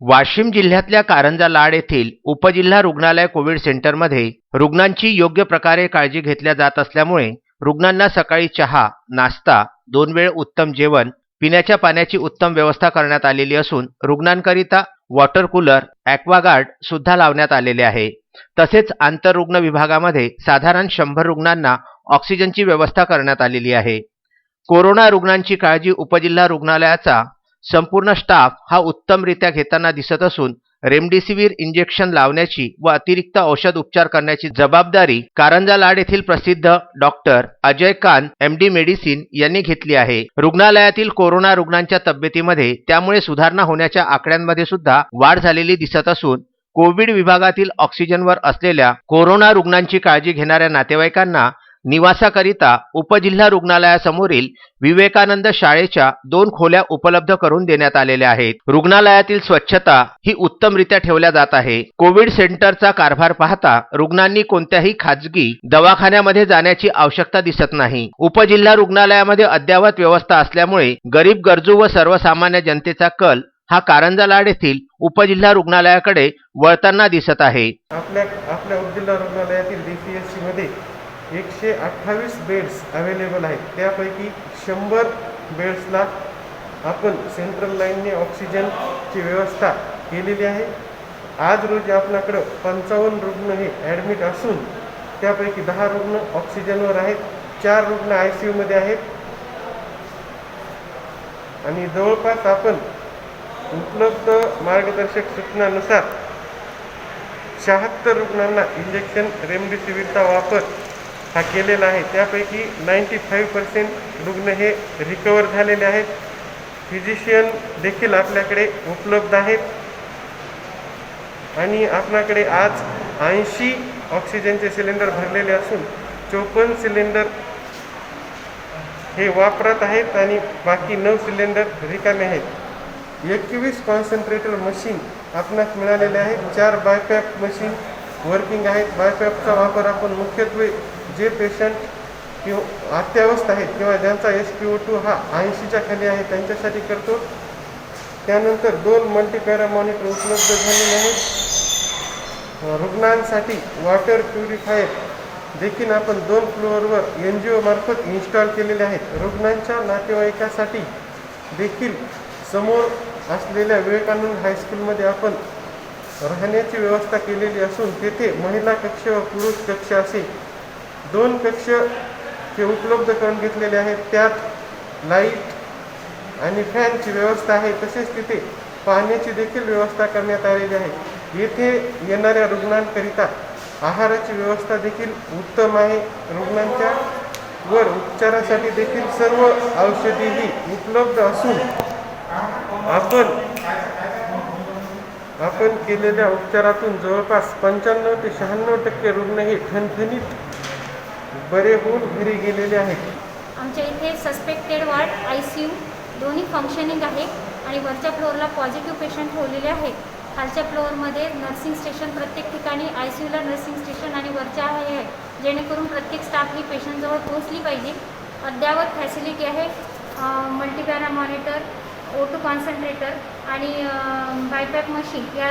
वाशिम जिल्ह्यातल्या कारंजा लाड येथील उपजिल्हा रुग्णालय कोविड सेंटरमध्ये रुग्णांची योग्य प्रकारे काळजी घेतल्या जात असल्यामुळे रुग्णांना सकाळी चहा नाश्ता दोन वेळ उत्तम जेवण पिण्याच्या पाण्याची उत्तम व्यवस्था करण्यात आलेली असून रुग्णांकरिता वॉटर कूलर ॲक्वागार्ड सुद्धा लावण्यात आलेले आहे. तसेच आंतररुग्ण विभागामध्ये साधारण शंभर रुग्णांना ऑक्सिजनची व्यवस्था करण्यात आलेली आहे. कोरोना रुग्णांची काळजी उपजिल्हा रुग्णालयाचा संपूर्ण स्टाफ हा उत्तमरित्या घेताना दिसत असून रेमडेसिवीर इंजेक्शन लावण्याची व अतिरिक्त औषध उपचार करण्याची जबाबदारी कारंजा लाड येथील प्रसिद्ध डॉक्टर अजय कान एम डी मेडिसिन यांनी घेतली आहे. रुग्णालयातील कोरोना रुग्णांच्या तब्येतीमध्ये त्यामुळे सुधारणा होण्याच्या आकड्यांमध्ये सुद्धा वाढ झालेली दिसत असून कोविड विभागातील ऑक्सिजनवर असलेल्या कोरोना रुग्णांची काळजी घेणाऱ्या नातेवाईकांना निवासाकरिता उपजिल्हा रुग्णालयासमोरील विवेकानंद शाळेच्या दोन खोल्या उपलब्ध करून देण्यात आलेल्या आहेत. रुग्णालयातील स्वच्छता ही उत्तमरित्या ठेवल्या जात आहे. कोविड सेंटरचा कारभार पाहता रुग्णांनी कोणत्याही खाजगी दवाखान्यामध्ये जाण्याची आवश्यकता दिसत नाही. उपजिल्हा रुग्णालयामध्ये अद्ययावत व्यवस्था असल्यामुळे गरीब गरजू व सर्वसामान्य जनतेचा कल हा कारंजा लाड येथील उपजिल्हा रुग्णालयाकडे वळताना दिसत आहे. आपल्या आपल्या उपजिल्हा रुग्णालयातील डी एकशे अठ्ठावीस बेड्स अवेलेबल आहेत. त्यापैकी शंभर बेड्सला आपण सेंट्रल लाईनने ऑक्सिजनची व्यवस्था केलेली आहे. आज रोजी आपल्याकडं पंचावन्न रुग्ण हे ॲडमिट असून त्यापैकी दहा रुग्ण ऑक्सिजनवर आहेत चार रुग्ण आय सी यूमध्ये आहेत. आणि जवळपास आपण उपलब्ध मार्गदर्शक सूचनानुसार शहात्तर रुग्णांना इंजेक्शन रेमडेसिवीरचा वापर हा केलेला आहे. त्यापैकी नाईंटी फाईव्ह पर्सेंट रुग्ण हे रिकवर झालेले आहेत. फिजिशियन देखील आपल्याकडे उपलब्ध आहेत. आणि आपणाकडे आज ऐंशी ऑक्सिजनचे सिलेंडर भरलेले असून चोपन्न सिलेंडर हे वापरत आहेत आणि बाकी नऊ सिलेंडर रिकामे आहेत. एकवीस कॉन्सन्ट्रेटर मशीन आपणास मिळालेले आहेत चार बायपॅप मशीन वर्किंग आहेत. बायपॅपचा वापर आपण मुख्यत्वे जे पेशंट किंवा अत्यावस्थ आहेत किंवा ज्यांचा एस पी ओ टू हा ऐंशीच्या खाली आहे त्यांच्यासाठी करतो. त्यानंतर दोन मल्टीपॅरा मॉनिटर उपलब्ध झालेले आहेत रुग्णांसाठी वॉटर प्युरिफायर देखील आपण दोन फ्लोअरवर एन जी ओमार्फत इन्स्टॉल केलेले आहेत. रुग्णांच्या नातेवाईकासाठी देखील समोर असलेल्या विवेकानंद हायस्कूलमध्ये आपण राहण्याची व्यवस्था केलेली असून तेथे महिला कक्ष व पुरुष कक्ष असे दोन कक्ष हे उपलब्ध करून घेतलेले आहेत त्यात लाइट आणि फॅनची व्यवस्था आहे. तसेच तिथे पाण्याची देखील व्यवस्था करण्यात आलेली आहे. येथे येणाऱ्या रुग्णांकरिता आहाराची व्यवस्था देखील उत्तम आहे. रुग्णांच्या वर उपचारासाठी देखील सर्व औषधीही उपलब्ध असून आपण आपण केलेल्या उपचारातून जवळपास पंच्याण्णव ते शहाण्णव टक्के रुग्ण हे ठणठणीत बरे होऊन घरी गेलेले आहेत. आमच्या इथे suspected ward I C U दोन्ही फंक्शनिंग आहे आणि वरच्या फ्लोअरला पॉझिटिव्ह पेशंट ठेवलेले आहेत. खालच्या फ्लोअरमध्ये नर्सिंग स्टेशन प्रत्येक ठिकाणी आय सी यूला नर्सिंग स्टेशन आणि वरच्या आहे जेणेकरून प्रत्येक स्टाफ ही पेशंटजवळ पोहोचली पाहिजे. अद्यावत फॅसिलिटी आहे मल्टीपॅरा मॉनिटर ओटो कॉन्सन्ट्रेटर आणि बायपॅक मशीन या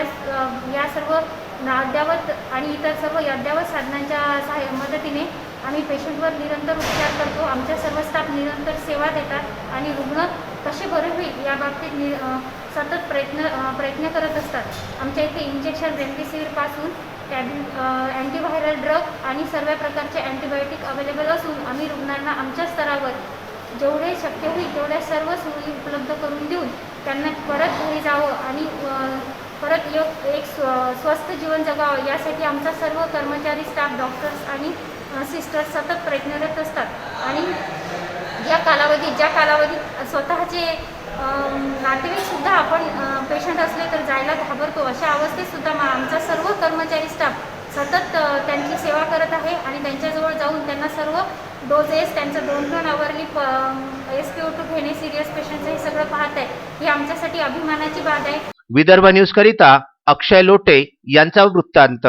या सर्व अद्यावत अद्ययावत आणि इतर सर्व अद्यावत साधनांच्या सहाय्य मदतीने आम्ही पेशंटवर निरंतर उपचार करतो. आमच्या सर्व स्टाफ निरंतर सेवा देतात आणि रुग्ण कसे बरे होईल या बाबतीत नि सतत प्रयत्न प्रयत्न करत असतात. आमच्या इथे इंजेक्शन रेमडेसिवीरपासून टॅब अँटीव्हायरल ड्रग आणि सर्व प्रकारचे अँटीबायोटिक अवेलेबल असून आम्ही रुग्णांना आमच्या स्तरावर जेवढे शक्य होईल तेवढ्या सर्व सोयी उपलब्ध करून देऊन त्यांना परत घरी जावं आणि परत योग एक स्व स्वस्थ जीवन जगावं. यासाठी आमचा सर्व कर्मचारी स्टाफ डॉक्टर्स आणि सिस्टर्स सतत प्रयत्नरत असतात. आणि या कालावधीत ज्या कालावधीत स्वतःचे नातेवाईकसुद्धा आपण पेशंट असले तर जायला घाबरतो. अशा अवस्थेतसुद्धा मा आमचा सर्व कर्मचारी स्टाफ सतत त्यांची सेवा करत आहे आणि त्यांच्याजवळ जाऊन त्यांना सर्व डोजेस त्यांचं दोन दोन आवरली प एस पी ओ टू घेणे सिरियस पेशंटचं हे सगळं पाहत आहे. ही आमच्यासाठी अभिमानाची बाब आहे. विदर्भ न्यूज करिता अक्षय लोटे यांचा वृत्तांत.